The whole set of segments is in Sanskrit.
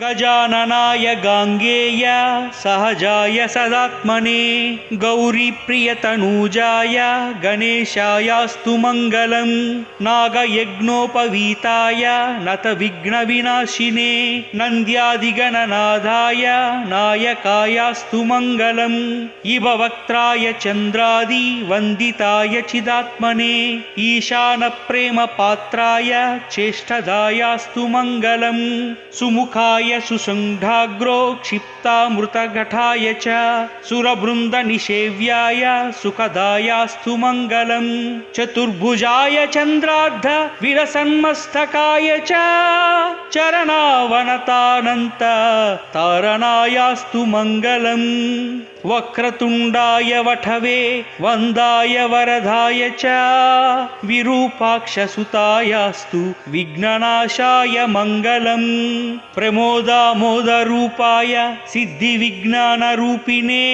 गजाननाय गाङ्गेय सहजाय सदात्मने गौरीप्रियतनूजाय गणेशायास्तु मङ्गलं नागयज्ञोपवीताय नतविघ्नविनाशिने नन्द्यादिगणनादाय नायकायास्तु मङ्गलम् इव वक्त्राय चन्द्रादि वन्दिताय चिदात्मने ईशानप्रेमपात्राय चेष्टदायास्तु मङ्गलम् सुमुखाय सुसङ्घाग्रो क्षिप्तामृतघटाय च सुरवृन्दनिषेव्याय सुखदायास्तु मङ्गलम् चतुर्भुजाय चन्द्रार्ध विरसन्मस्तकाय च चरणावनतानन्त तारणायास्तु मङ्गलम् वक्रतुण्डाय वठवे वन्दाय वरदाय च विरूपाक्षसुतायास्तु विघ्ननाशाय मङ्गलम् प्रमोदामोदरूपाय सिद्धिविज्ञानरूपिणे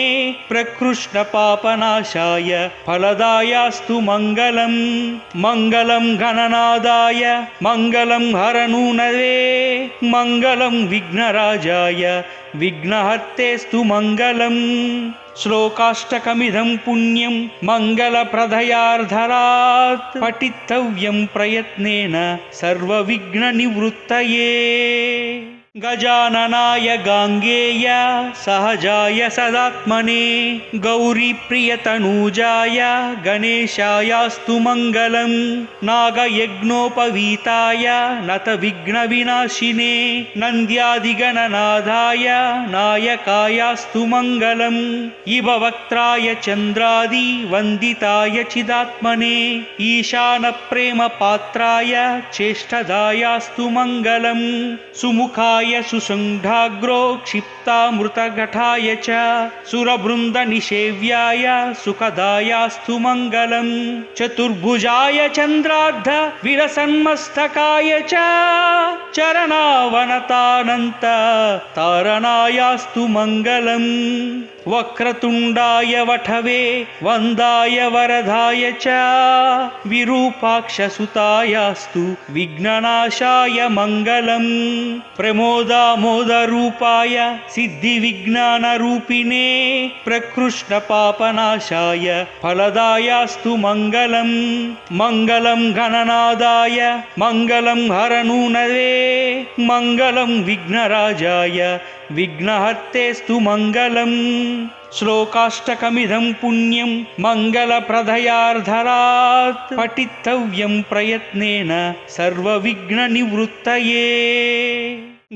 प्रकृष्णपापनाशाय फलदायास्तु मङ्गलम् मङ्गलं गणनादाय मङ्गलं हरनूनवे मङ्गलं विघ्नराजाय विघ्नहर्तेस्तु मङ्गलम्। श्लोकाष्टकमिदं पुण्यं मङ्गलप्रदयार्धरात् पठितव्यं प्रयत्नेन सर्वविघ्ननिवृत्तये गजाननाय गाङ्गेय सहजाय सदात्मने गौरीप्रियतनूजाय गणेशायास्तु मङ्गलं नागयज्ञोपवीताय नतविघ्नविनाशिने नन्द्यादिगणनादाय नायकायास्तु मङ्गलम् इव वक्त्राय चन्द्रादि वन्दिताय चिदात्मने ईशानप्रेमपात्राय चेष्टदायास्तु मङ्गलम् सुमुखाय सुसङ्घाग्रो क्षिप्तामृतघटाय च सुरवृन्दनिषेव्याय सुखदायास्तु मङ्गलम्। चतुर्भुजाय चन्द्रार्ध विरसन्मस्तकाय च चरणावनतानन्त तारणायास्तु मङ्गलम्। वक्रतुण्डाय वठवे वन्दाय वरदाय च विरूपाक्षसुतायास्तु विघ्ननाशाय मङ्गलम्। प्रमोदामोदरूपाय सिद्धिविज्ञानरूपिणे प्रकृष्णपापनाशाय फलदायास्तु मङ्गलम् मङ्गलं गणनादाय मङ्गलं हरनूनवे मङ्गलं विघ्नराजाय विघ्नहर्तेस्तु मङ्गलम् श्लोकाष्टकमिदं पुण्यं मङ्गलप्रदयार्धरात् पठितव्यं प्रयत्नेन सर्वविघ्ननिवृत्तये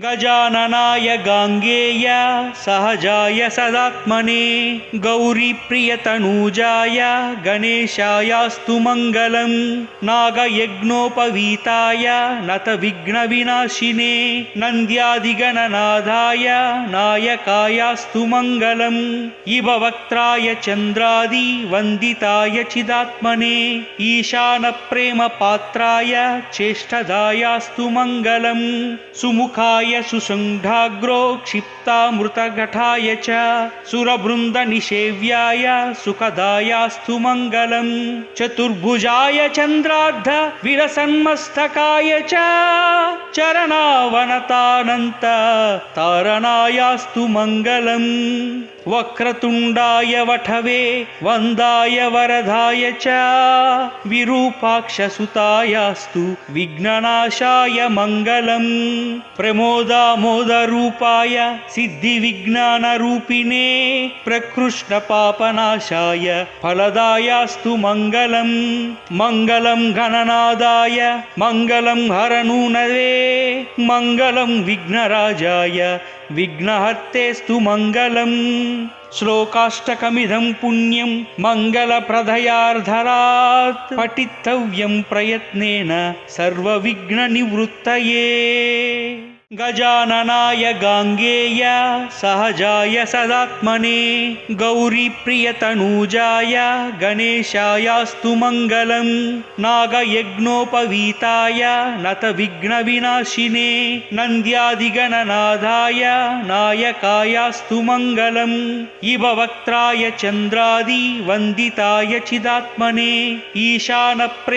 गजाननाय गाङ्गेय सहजाय सदात्मने गौरीप्रियतनूजाय गणेशायास्तु मङ्गलं नागयज्ञोपवीताय नतविघ्नविनाशिने नन्द्यादिगणनादाय नायकायास्तु मङ्गलम् इव वक्त्राय चन्द्रादि वन्दिताय चिदात्मने ईशानप्रेमपात्राय चेष्टदायास्तु मङ्गलम् सुमुखाय सुसङ्घाग्रो क्षिप्तामृतघटाय च सुरवृन्दनिषेव्याय सुखदायास्तु मङ्गलम् चतुर्भुजाय चन्द्रार्ध विरसन्मस्तकाय च चरणावनतानन्त तारणायास्तु मङ्गलम् वक्रतुण्डाय वठवे वन्दाय वरदाय च। विरूपाक्षसुतायास्तु विघ्ननाशाय मङ्गलम्। प्रमोदामोदरूपाय सिद्धिविज्ञानरूपिणे प्रकृष्णपापनाशाय फलदायास्तु मङ्गलम्। मङ्गलं गणनादाय मङ्गलं हरनूनवे। मङ्गलं विघ्नराजाय विघ्नहर्तेस्तु मङ्गलम्। श्लोकाष्टकमिदं पुण्यं मङ्गलप्रदयार्धरात्। पठितव्यं प्रयत्नेन सर्वविघ्ननिवृत्तये गजाननाय गाङ्गेय सहजाय सदात्मने गौरीप्रियतनूजाय गणेशायास्तु मङ्गलं नागयज्ञोपवीताय नतविघ्नविनाशिने नन्द्यादिगणनादाय नायकायास्तु मङ्गलम् इव वक्त्राय चन्द्रादि वन्दिताय चिदात्मने ईशानप्रेमपात्राय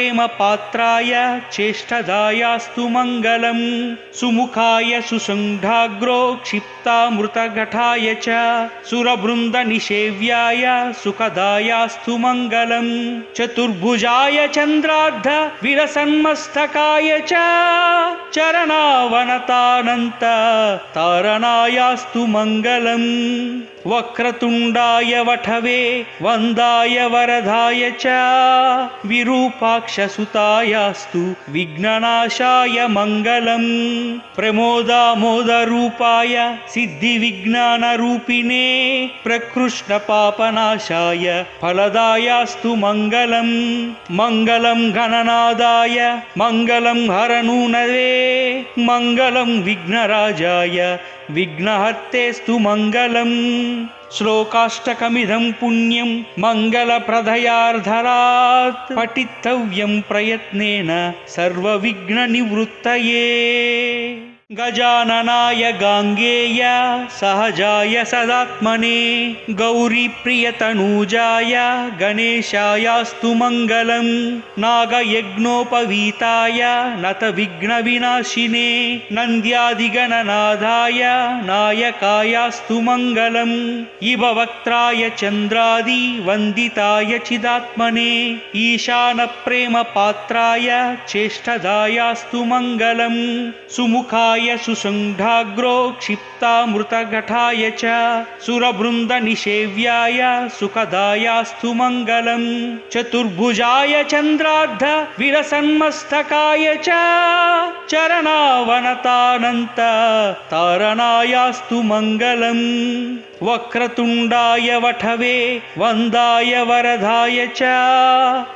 चेष्टदायास्तु मङ्गलम् सुमुखाय सुमुखाय सुसङ्घाग्रो क्षिप्तामृतघटाय च सुरवृन्दनिषेव्याय सुखदायास्तु मङ्गलम् चतुर्भुजाय चन्द्रार्ध विरसन्मस्तकाय च चरणावनतानन्त तारणायास्तु मङ्गलम् वक्रतुण्डाय वठवे वन्दाय वरदाय च। विरूपाक्षसुतायास्तु विघ्ननाशाय मङ्गलम्। प्रमोदामोदरूपाय सिद्धिविज्ञानरूपिणे प्रकृष्णपापनाशाय फलदायास्तु मङ्गलम्। मङ्गलं गणनादाय मङ्गलं हरनूनवे मङ्गलं विघ्नराजाय विघ्नहर्तेस्तु मङ्गलम्। श्लोकाष्टकमिदं पुण्यं मङ्गलप्रदयार्धरात्। पठितव्यं प्रयत्नेन सर्वविघ्ननिवृत्तये गजाननाय गाङ्गेय सहजाय सदात्मने गौरीप्रियतनूजाय गणेशायास्तु मङ्गलम् नागयज्ञोपवीताय नतविघ्नविनाशिने नन्द्यादिगणनादाय नायकायास्तु मङ्गलम् इव वक्त्राय चन्द्रादि वन्दिताय चिदात्मने ईशानप्रेमपात्राय चेष्टदायास्तु मङ्गलम् सुमुखाय सुसङ्घाग्रो क्षिप्तामृतघटाय च सुरवृन्दनिषेव्याय सुखदायास्तु मङ्गलम् चतुर्भुजाय चन्द्रार्ध विरसन्मस्तकाय च चरणावनतानन्त तारणायास्तु मङ्गलम् वक्रतुण्डाय वठवे वन्दाय वरदाय च।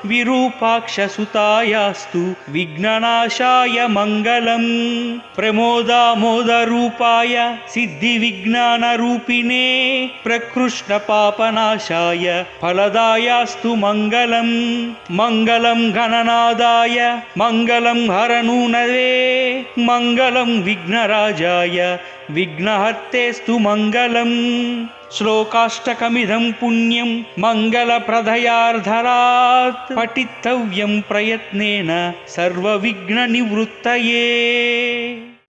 विरूपाक्षसुतायास्तु विघ्ननाशाय मङ्गलम्। प्रमोदामोदरूपाय सिद्धिविज्ञानरूपिणे प्रकृष्णपापनाशाय फलदायास्तु मङ्गलम्। मङ्गलं गणनादाय मङ्गलं हरनूनवे। मङ्गलं विघ्नराजाय विघ्नहर्तेस्तु मङ्गलम्। श्लोकाष्टकमिदं पुण्यं मङ्गलप्रदयार्धरात्। पठितव्यं प्रयत्नेन सर्वविघ्ननिवृत्तये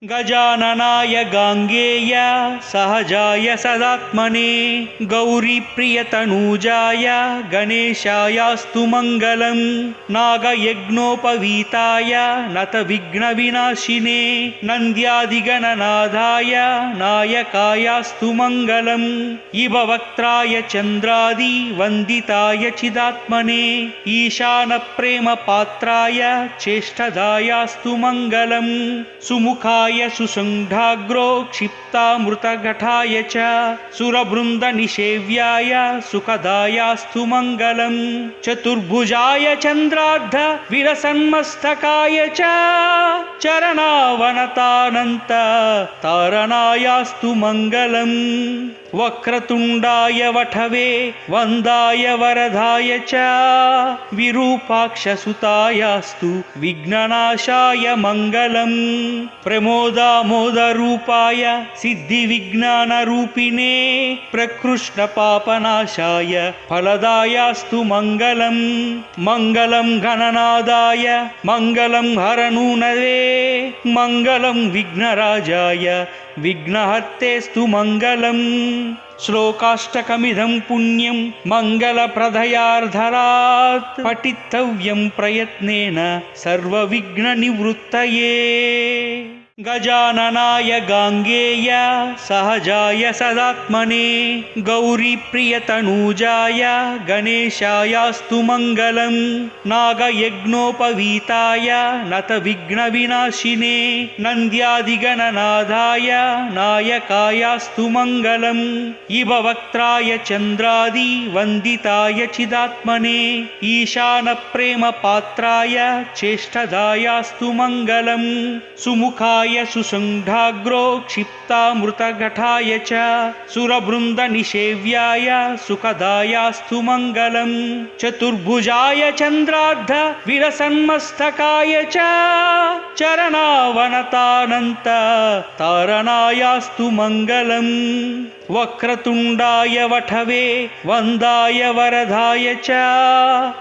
गजाननाय गाङ्गेय सहजाय सदात्मने गौरीप्रियतनूजाय गणेशायास्तु मङ्गलम् नागयज्ञोपवीताय नतविघ्नविनाशिने नन्द्यादिगणनादाय नायकायास्तु मङ्गलम् इव वक्त्राय चन्द्रादि वन्दिताय चिदात्मने ईशानप्रेमपात्राय चेष्टदायास्तु मङ्गलम् सुमुखाय सुसङ्घाग्रो क्षिप्तामृतघटाय च सुरवृन्दनिषेव्याय सुखदायास्तु मङ्गलम् चतुर्भुजाय चन्द्रार्ध विरसन्मस्तकाय च चरणावनतानन्त तारणायास्तु मङ्गलम् वक्रतुण्डाय वठवे वन्दाय वरदाय च। विरूपाक्षसुतायास्तु विघ्ननाशाय मङ्गलम्। प्रमोदामोदरूपाय सिद्धिविज्ञानरूपिणे प्रकृष्णपापनाशाय फलदायास्तु मङ्गलम्। मङ्गलं गणनादाय मङ्गलं हरनूनवे। मङ्गलं विघ्नराजाय विघ्नहर्तेस्तु मङ्गलम् श्लोकाष्टकमिदं पुण्यं मङ्गलप्रदयार्धरात् पठितव्यं प्रयत्नेन सर्वविघ्ननिवृत्तये गजाननाय गाङ्गेय सहजाय सदात्मने गौरीप्रियतनूजाय गणेशायास्तु मङ्गलम् नागयज्ञोपवीताय नतविघ्नविनाशिने नन्द्यादिगणनादाय नायकायास्तु मङ्गलम् इव वक्त्राय चन्द्रादि वन्दिताय चिदात्मने ईशानप्रेमपात्राय चेष्टदायास्तु मङ्गलम् सुमुखाय सुसङ्घाग्रो क्षिप्तामृतघटाय च सुरवृन्दनिषेव्याय सुखदायास्तु मङ्गलम् चतुर्भुजाय चन्द्रार्ध विरसन्मस्तकाय च चरणावनतानन्त तारणायास्तु मङ्गलम् वक्रतुण्डाय वठवे वन्दाय वरदाय च।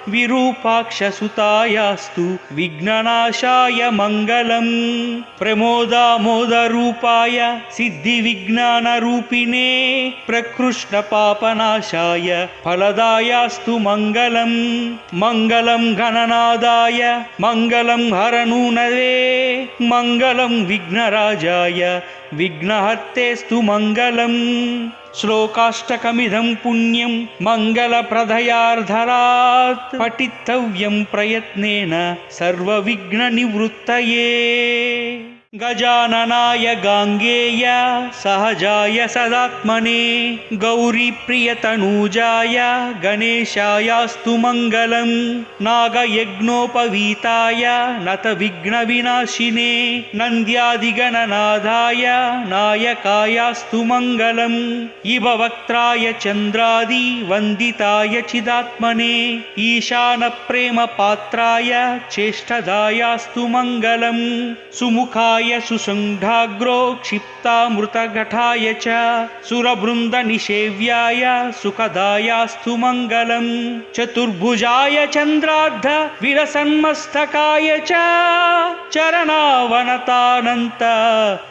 विरूपाक्षसुतायास्तु विघ्ननाशाय मङ्गलम्। प्रमो प्रमोदामोदरूपाय सिद्धिविज्ञानरूपिणे प्रकृष्णपापनाशाय फलदायास्तु मङ्गलम्। मङ्गलं गणनादाय मङ्गलं हरनूनवे। मङ्गलं विघ्नराजाय विघ्नहर्तेस्तु मङ्गलम्। श्लोकाष्टकमिदं पुण्यं मङ्गलप्रदयार्धरात्। पठितव्यं प्रयत्नेन सर्वविघ्ननिवृत्तये गजाननाय गाङ्गेय सहजाय सदात्मने गौरीप्रियतनूजाय गणेशायास्तु मङ्गलम् नागयज्ञोपवीताय नतविघ्नविनाशिने नन्द्यादिगणनाथाय नायकायास्तु मङ्गलम् इव वक्त्राय चन्द्रादि वन्दिताय चिदात्मने ईशानप्रेमपात्राय चेष्टदायास्तु मङ्गलम् सुमुखाय सुसङ्घाग्रो क्षिप्तामृतघटाय च सुरवृन्दनिषेव्याय सुखदायास्तु मङ्गलम् चतुर्भुजाय चन्द्रार्ध विरसन्मस्तकाय च चरणावनतानन्त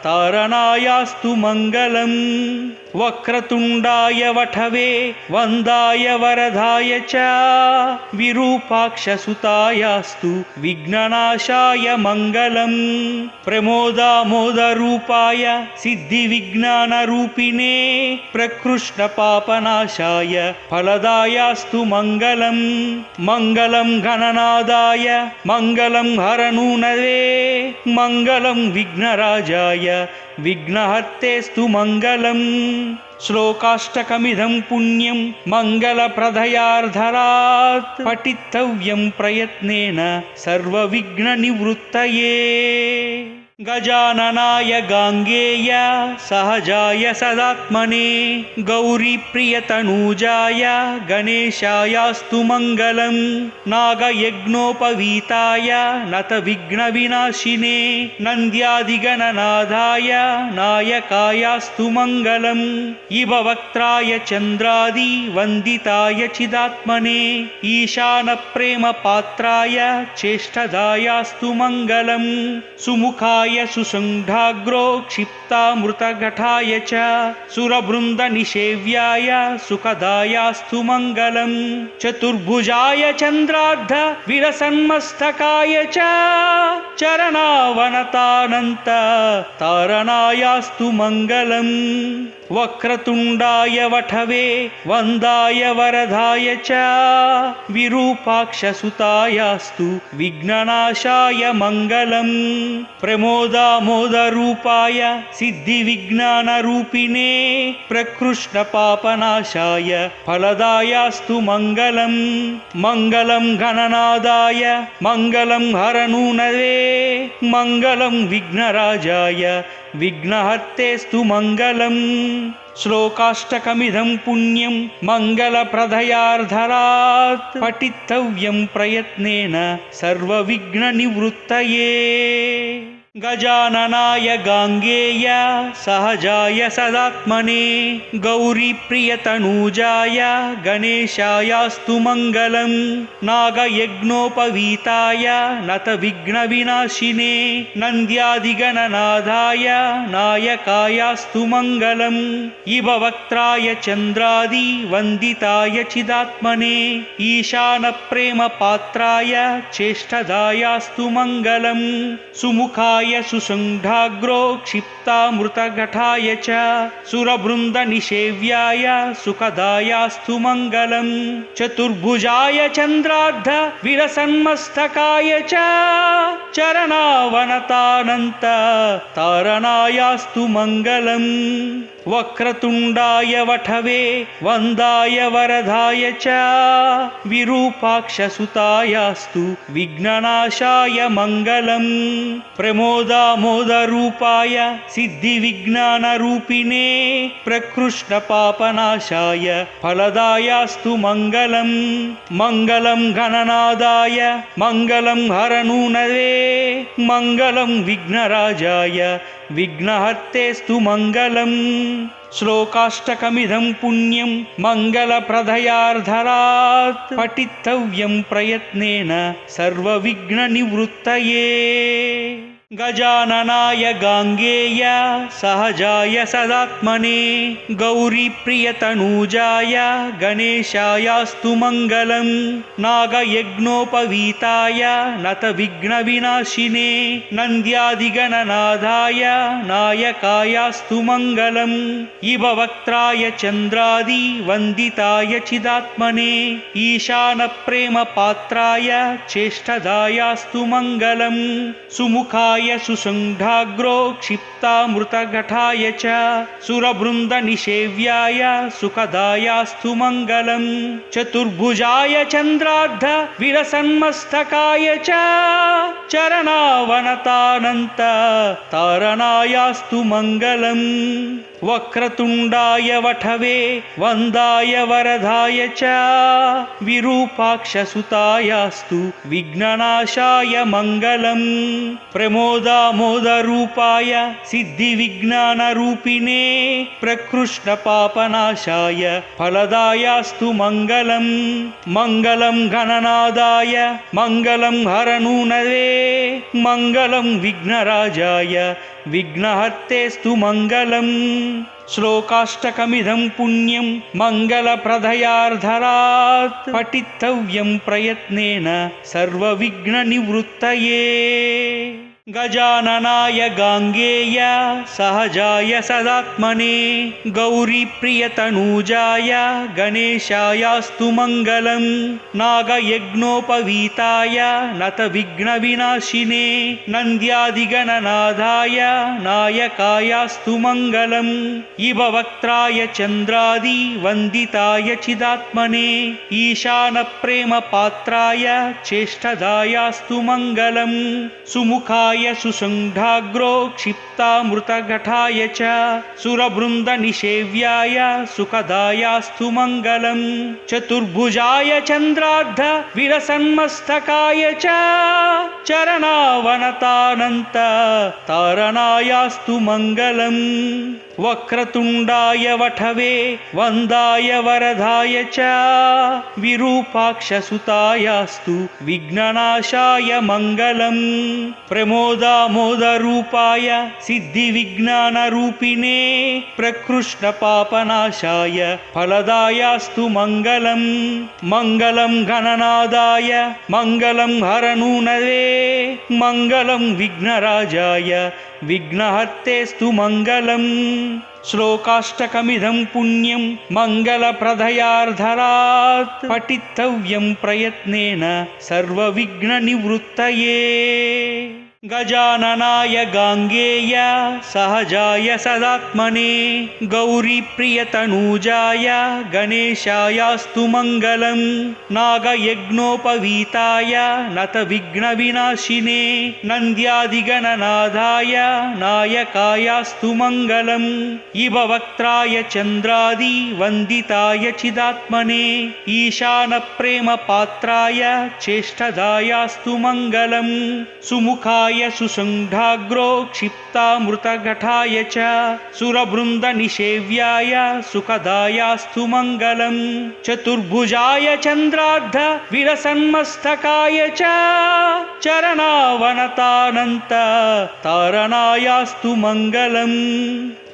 तारणायास्तु मङ्गलम् वक्रतुण्डाय वठवे वन्दाय वरदाय च। विरूपाक्षसुतायास्तु विघ्ननाशाय मङ्गलम्। प्रमोदामोदरूपाय सिद्धिविज्ञानरूपिणे प्रकृष्णपापनाशाय फलदायास्तु मङ्गलम्। मङ्गलं गणनादाय मङ्गलं हरनूनवे। मङ्गलं विघ्नराजाय विघ्नहर्तेस्तु मङ्गलम्। श्लोकाष्टकमिदं पुण्यं मङ्गलप्रदयार्धरात्। पठितव्यं प्रयत्नेन सर्वविघ्ननिवृत्तये गजाननाय गाङ्गेय सहजाय सदात्मने गौरीप्रियतनूजाय गणेशायास्तु मङ्गलम् नागयज्ञोपवीताय नतविघ्नविनाशिने नन्द्यादिगणनाथाय नायकायास्तु मङ्गलम् इव वक्त्राय चन्द्रादि वन्दिताय चिदात्मने ईशानप्रेमपात्राय चेष्टदायास्तु मङ्गलम् सुमुखाय सुसङ्घाग्रो क्षिप्तामृतघटाय च सुरवृन्दनिषेव्याय सुखदायास्तु मङ्गलम् चतुर्भुजाय चन्द्रार्ध विरसन्मस्तकाय च चरणावनतानन्त तारणायास्तु मङ्गलम् वक्रतुण्डाय वठवे वन्दाय वरदाय च विरूपाक्षसुतायास्तु विघ्ननाशाय मङ्गलम् प्रमोदामोदरूपाय सिद्धिविज्ञानरूपिणे प्रकृष्णपापनाशाय फलदायास्तु मङ्गलम् मङ्गलं गणनादाय मङ्गलं हरनूनवे मङ्गलं विघ्नराजाय विघ्नहर्तेस्तु मङ्गलम्। श्लोकाष्टकमिदं पुण्यं मङ्गलप्रदयार्धरात् पठितव्यं प्रयत्नेन सर्वविघ्ननिवृत्तये गजाननाय गाङ्गेय सहजाय सदात्मने गौरीप्रियतनूजाय गणेशायास्तु मङ्गलम् नागयज्ञोपवीताय नतविघ्नविनाशिने नन्द्यादिगणनाथाय नायकायास्तु मङ्गलम् इव वक्त्राय चन्द्रादि वन्दिताय चिदात्मने ईशानप्रेमपात्राय चेष्टदायास्तु मङ्गलम् सुमुखाय सुसङ्घाग्रो क्षिप्तामृतघटाय च सुरवृन्दनिषेव्याय सुखदायास्तु मङ्गलम्। चतुर्भुजाय चन्द्रार्ध विरसन्मस्तकाय च चरणावनतानन्त तारणायास्तु मङ्गलम्। वक्रतुण्डाय वठवे वन्दाय वरदाय च विरूपाक्षसुतायास्तु विघ्ननाशाय मङ्गलम्। प्रमोदामोदरूपाय सिद्धिविज्ञानरूपिणे प्रकृष्णपापनाशाय फलदायास्तु मङ्गलम्। मङ्गलं गणनादाय मङ्गलं हरनूनवे। मङ्गलं विघ्नराजाय विघ्नहर्तेस्तु मङ्गलम्। श्लोकाष्टकमिदं पुण्यं मङ्गलप्रदयार्धरात्। पठितव्यं प्रयत्नेन सर्वविघ्ननिवृत्तये गजाननाय गाङ्गेय सहजाय सदात्मने गौरीप्रियतनूजाय गणेशायास्तु मङ्गलं नागयज्ञोपवीताय नतविघ्नविनाशिने नन्द्यादिगणनादाय नायकायास्तु मङ्गलम् इव वक्त्राय चन्द्रादि वन्दिताय चिदात्मने ईशानप्रेमपात्राय चेष्टदायास्तु मङ्गलम् सुमुखाय सुसङ्घाग्रो क्षिप्तामृतघटाय च सुरवृन्दनिषेव्याय सुखदायास्तु मङ्गलम् चतुर्भुजाय चन्द्रार्ध विरसन्मस्तकाय च चरणावनतानन्त तारणायास्तु मङ्गलम् वक्रतुण्डाय वठवे वन्दाय वरदाय च। विरूपाक्षसुतायास्तु विघ्ननाशाय मङ्गलम्। प्रमोदामोदरूपाय सिद्धिविज्ञानरूपिणे प्रकृष्णपापनाशाय फलदायास्तु मङ्गलम्। मङ्गलं गणनादाय मङ्गलं हरनूनवे। मङ्गलं विघ्नराजाय विघ्नहर्तेस्तु मङ्गलम् श्लोकाष्टकमिदं पुण्यं मङ्गलप्रदयार्धरात्। पठितव्यं प्रयत्नेन सर्वविघ्ननिवृत्तये गजाननाय गाङ्गेय सहजाय सदात्मने गौरीप्रियतनूजाय गणेशायास्तु मङ्गलं नागयज्ञोपवीताय नतविघ्नविनाशिने नन्द्यादिगणनादाय नायकायास्तु मङ्गलम् इव वक्त्राय चन्द्रादि वन्दिताय चिदात्मने ईशानप्रेमपात्राय चेष्टदायास्तु मङ्गलम् सुमुखाय सुसङ्घाग्रो क्षिप्तामृतघटाय च सुरवृन्दनिषेव्याय सुखदायास्तु मङ्गलम् चतुर्भुजाय चन्द्रार्ध विरसन्मस्तकाय च चरणावनतानन्त तारणायास्तु मङ्गलम् वक्रतुण्डाय वठवे वन्दाय वरदाय च। विरूपाक्षसुतायास्तु विघ्ननाशाय मङ्गलम्। प्रमोदामोदरूपाय सिद्धिविज्ञानरूपिणे प्रकृष्णपापनाशाय फलदायास्तु मङ्गलम्। मङ्गलं गणनादाय मङ्गलं हरनूनवे मङ्गलं विघ्नराजाय विघ्नहर्तेस्तु मङ्गलम्। श्लोकाष्टकमिदं पुण्यं मङ्गलप्रदयार्धरात्। पठितव्यं प्रयत्नेन सर्वविघ्ननिवृत्तये गजाननाय गाङ्गेय सहजाय सदात्मने गौरीप्रियतनूजाय गणेशायास्तु मङ्गलं नागयज्ञोपवीताय नतविघ्नविनाशिने नन्द्यादिगणनादाय नायकायास्तु मङ्गलम् इव वक्त्राय चन्द्रादि वन्दिताय चिदात्मने ईशानप्रेमपात्राय चेष्टदायास्तु मङ्गलम् सुमुखाय सुसङ्घाग्रो क्षिप्तामृतघटाय च सुरवृन्दनिषेव्याय सुखदायास्तु मङ्गलम् चतुर्भुजाय चन्द्रार्ध विरसन्मस्तकाय च चरणावनतानन्त तारणायास्तु मङ्गलम्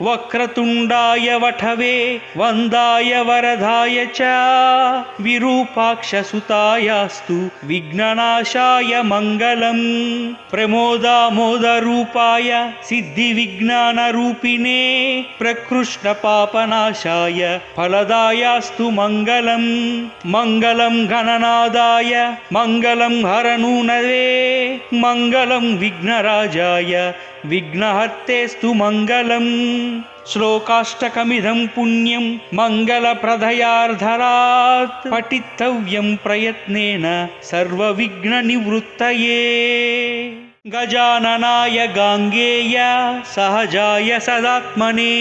वक्रतुण्डाय वठवे वन्दाय वरदाय च। विरूपाक्षसुतायास्तु विघ्ननाशाय मङ्गलम्। प्रमोदामोदरूपाय सिद्धिविज्ञानरूपिणे प्रकृष्णपापनाशाय फलदायास्तु मङ्गलम्। मङ्गलं गणनादाय मङ्गलं हरनूनवे। मङ्गलं विघ्नराजाय विघ्नहर्तेस्तु मङ्गलम्। श्लोकाष्टकमिदं पुण्यं मङ्गलप्रदयार्धरात्। पठितव्यं प्रयत्नेन सर्वविघ्ननिवृत्तये गजाननाय गाङ्गेय सहजाय सदात्मने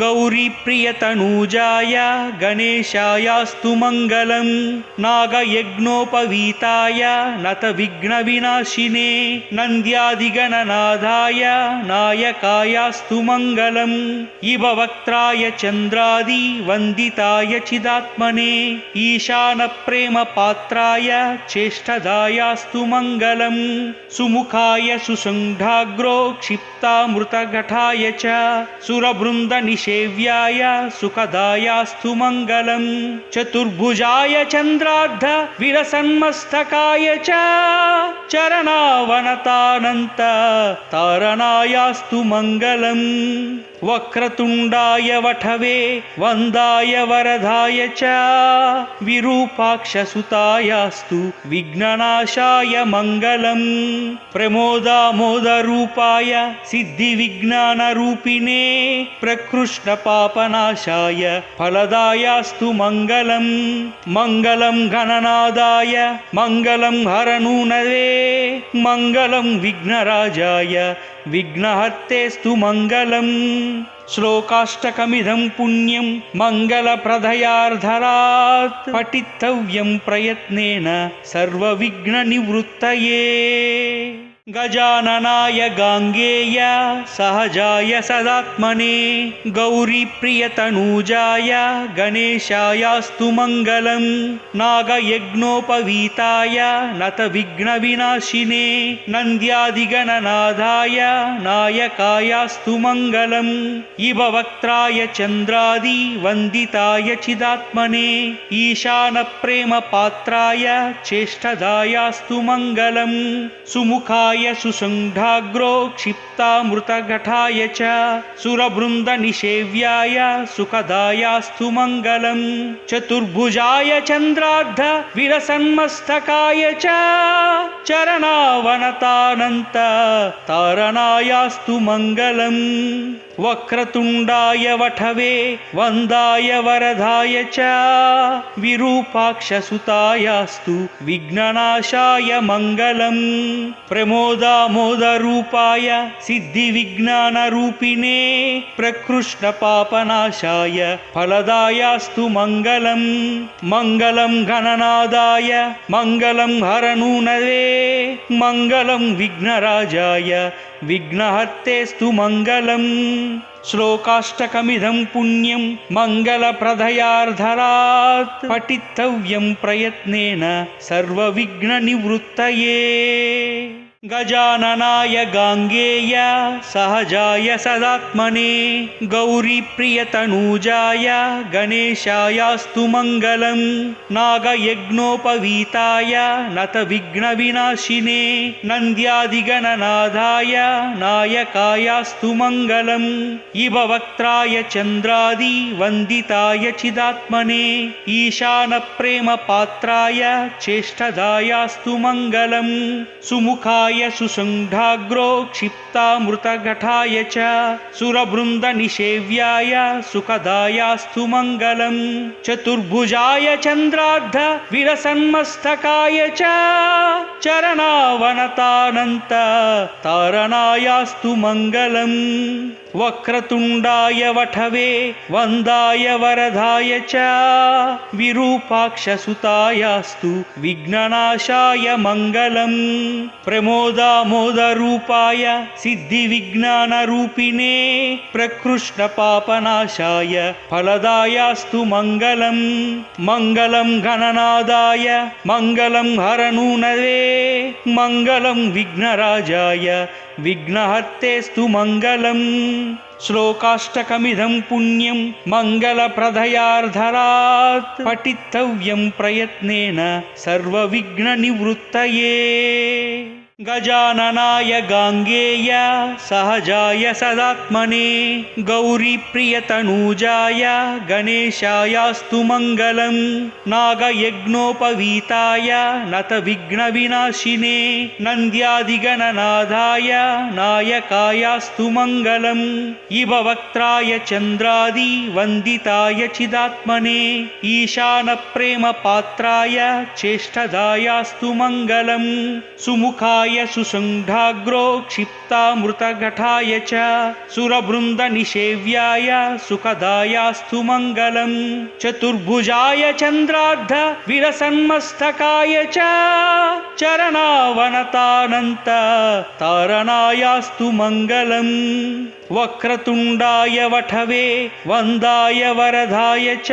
गौरीप्रियतनूजाय गणेशायास्तु मङ्गलं नागयज्ञोपवीताय नतविघ्नविनाशिने नन्द्यादिगणनादाय नायकायास्तु मङ्गलम् इव वक्त्राय चन्द्रादि वन्दिताय चिदात्मने ईशानप्रेमपात्राय चेष्टदायास्तु मङ्गलम् सुमुखाय सुसङ्घाग्रो क्षिप्तामृतघटाय च सुरवृन्दनिषेव्याय सुखदायास्तु मङ्गलम्। चतुर्भुजाय चन्द्रार्ध विरसन्मस्तकाय च चरणावनतानन्त तारणायास्तु मङ्गलम्। वक्रतुण्डाय वठवे वन्दाय वरदाय च विरूपाक्षसुतायास्तु विघ्ननाशाय मङ्गलम्। प्रमोदामोदरूपाय सिद्धिविज्ञानरूपिणे प्रकृष्णपापनाशाय फलदायास्तु मङ्गलम्। मङ्गलं गणनादाय मङ्गलं हरनूनवे मङ्गलं विघ्नराजाय विघ्नहर्तेस्तु मङ्गलम्। श्लोकाष्टकमिदं पुण्यं मङ्गलप्रदयार्धरात् पठितव्यं प्रयत्नेन सर्वविघ्ननिवृत्तये गजाननाय गाङ्गेय सहजाय सदात्मने गौरीप्रियतनूजाय गणेशायास्तु मङ्गलम् नागयज्ञोपवीताय नतविघ्नविनाशिने नन्द्यादिगणनादाय नायकायास्तु मङ्गलम् इव वक्त्राय चन्द्रादि वन्दिताय चिदात्मने ईशानप्रेमपात्राय चेष्टदायास्तु मङ्गलम् सुमुखाय सुसङ्घाग्रो क्षिप्तामृतघटाय च सुरवृन्दनिषेव्याय सुखदायास्तु मङ्गलम् चतुर्भुजाय चन्द्रार्ध विरसन्मस्तकाय च चरणावनतानन्त तारणायास्तु मङ्गलम् वक्रतुण्डाय वठवे वन्दाय वरदाय च। विरूपाक्षसुतायास्तु विघ्ननाशाय मङ्गलम्। प्रमोदामोदरूपाय सिद्धिविज्ञानरूपिणे प्रकृष्णपापनाशाय फलदायास्तु मङ्गलम्। मङ्गलं गणनादाय मङ्गलं हरनूनवे। मङ्गलं विघ्नराजाय विघ्नहर्तेस्तु मङ्गलम् श्लोकाष्टकमिदं पुण्यं मङ्गलप्रदयार्धरात् पठितव्यं प्रयत्नेन सर्वविघ्ननिवृत्तये गजाननाय गाङ्गेय सहजाय सदात्मने गौरीप्रियतनूजाय गणेशायास्तु मङ्गलम् नागयज्ञोपवीताय नतविघ्नविनाशिने नन्द्यादिगणनादाय नायकायास्तु मङ्गलम् इव वक्त्राय चन्द्रादि वन्दिताय चिदात्मने ईशानप्रेमपात्राय चेष्टदायास्तु मङ्गलम् सुमुखाय सुसङ्घाग्रो क्षिप्तामृतघटाय च सुरवृन्दनिषेव्याय सुखदायास्तु मङ्गलम् चतुर्भुजाय चन्द्रार्ध विरसन्मस्तकाय च चरणावनतानन्त तारणायास्तु मङ्गलम् वक्रतुण्डाय वठवे वन्दाय वरदाय च। विरूपाक्षसुतायास्तु विघ्ननाशाय मङ्गलम्। प्रमोदामोदरूपाय सिद्धिविज्ञानरूपिणे प्रकृष्णपापनाशाय फलदायास्तु मङ्गलम्। मङ्गलं गणनादाय मङ्गलं हरनूनवे। मङ्गलं विघ्नराजाय विघ्नहर्तेस्तु मङ्गलम् श्लोकाष्टकमिदं पुण्यं मङ्गलप्रदयार्धरात्। पठितव्यं प्रयत्नेन सर्वविघ्ननिवृत्तये गजाननाय गाङ्गेय सहजाय सदात्मने गौरीप्रियतनूजाय गणेशायास्तु मङ्गलम् नागयज्ञोपवीताय नतविघ्नविनाशिने नन्द्यादिगणनादाय नायकायास्तु मङ्गलम् इव वक्त्राय चन्द्रादि वन्दिताय चिदात्मने ईशानप्रेमपात्राय चेष्टदायास्तु मङ्गलम् सुमुखाय सुसङ्घाग्रो क्षिप्तामृतघटाय च सुरवृन्दनिषेव्याय सुखदायास्तु मङ्गलम् चतुर्भुजाय चन्द्रार्ध विरसन्मस्तकाय च चरणावनतानन्त तारणायास्तु मङ्गलम् वक्रतुण्डाय वठवे वन्दाय वरदाय च।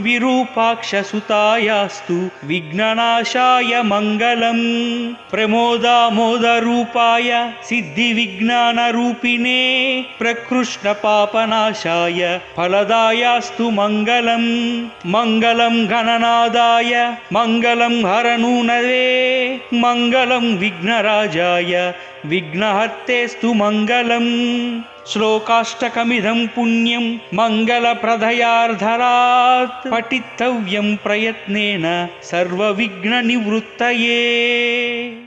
विरूपाक्षसुतायास्तु विघ्ननाशाय मङ्गलम्। प्रमोदामोदरूपाय सिद्धिविज्ञानरूपिणे प्रकृष्णपापनाशाय फलदायास्तु मङ्गलम्। मङ्गलं गणनादाय मङ्गलं हरनूनवे मङ्गलं विघ्नराजाय विघ्नहर्तेस्तु मङ्गलम्। श्लोकाष्टकमिदं पुण्यं मङ्गलप्रदयार्धरात्। पठितव्यं प्रयत्नेन सर्वविघ्ननिवृत्तये